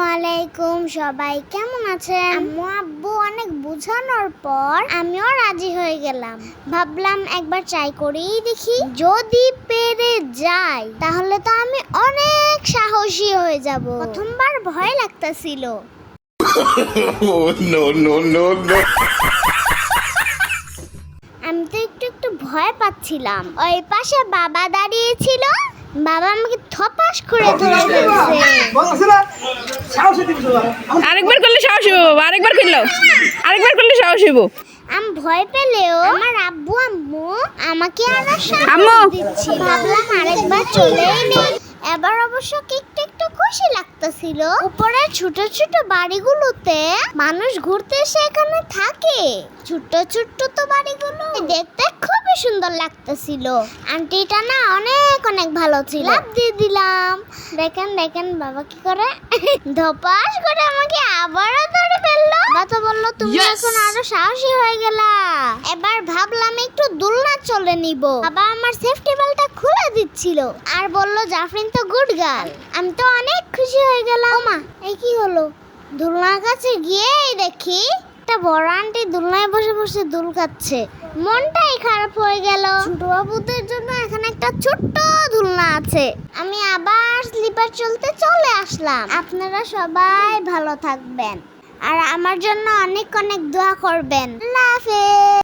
সবাই কেমন আছেন? আম্মু আব্বু অনেক বোঝানোর পর আমিও রাজি হয়ে গেলাম। ভাবলাম একবার ট্রাই করেই দেখি। যদি পেরে যাই তাহলে তো আমি অনেক সাহসী হয়ে যাব। প্রথমবার ভয় লাগতাছিল। Oh! আমি তো একটু একটু ভয় পাচ্ছিলাম। ওই পাশে বাবা দাঁড়িয়েছিল বাবা আমাকে থপাস করে ধরে ফেলছে। আরেকবার করলে সাহস হইব বাবা, আরেকবার করল। আরেকবার করলে সাহস হইব। আমি ভয় পেলেও আমার আব্বু আম্মু আমাকে আরও আম্মু। সাহস দিচ্ছিল ভাবলাম আরেকবার চলেই নেই। এবার অবশ্য কি একটু খুশি লাগতেছিল। উপরে ছোট ছোট বাড়িগুলোতে মানুষ ঘুরতে এসে এখানে থাকে। ছোট ছোট্ট তো বাড়িগুলো। দেখতে সুন্দর লাগতেছিল। আন্টিটা না অনেক অনেক ভালো ছিল। লাফ দিয়ে দিলাম। দেখেন দেখেন বাবা কি করে? ধপাস করে আমাকে আবারও ধরে ফেলল। বাবা তো বলল তুমি এখন আরও সাহসী হয়ে গেলা। এবার ভাবলাম একটু দোলনা চলে নিব। বাবা আমার সেফটি বেলটা খুলে দিচ্ছিল। আর বলল জাফরিন তো গুড গার্ল আমি তো অনেক খুশি হয়ে গেলাম। মা এই কি হলো? দোলনার কাছে গিয়েই দেখি। একটা বড় আন্টি দোলনায় বসে বসে দোল খাচ্ছে। মনটাই খারাপ হয়ে গেল। ছোট বাবুদের জন্য এখানে একটা ছোট্ট দোলনা আছে। আমি আবার স্লিপার চলতে চলে আসলাম। আপনারা সবাই ভালো থাকবেন। আর আমার জন্য অনেক অনেক দোয়া করবেন। আল্লাহ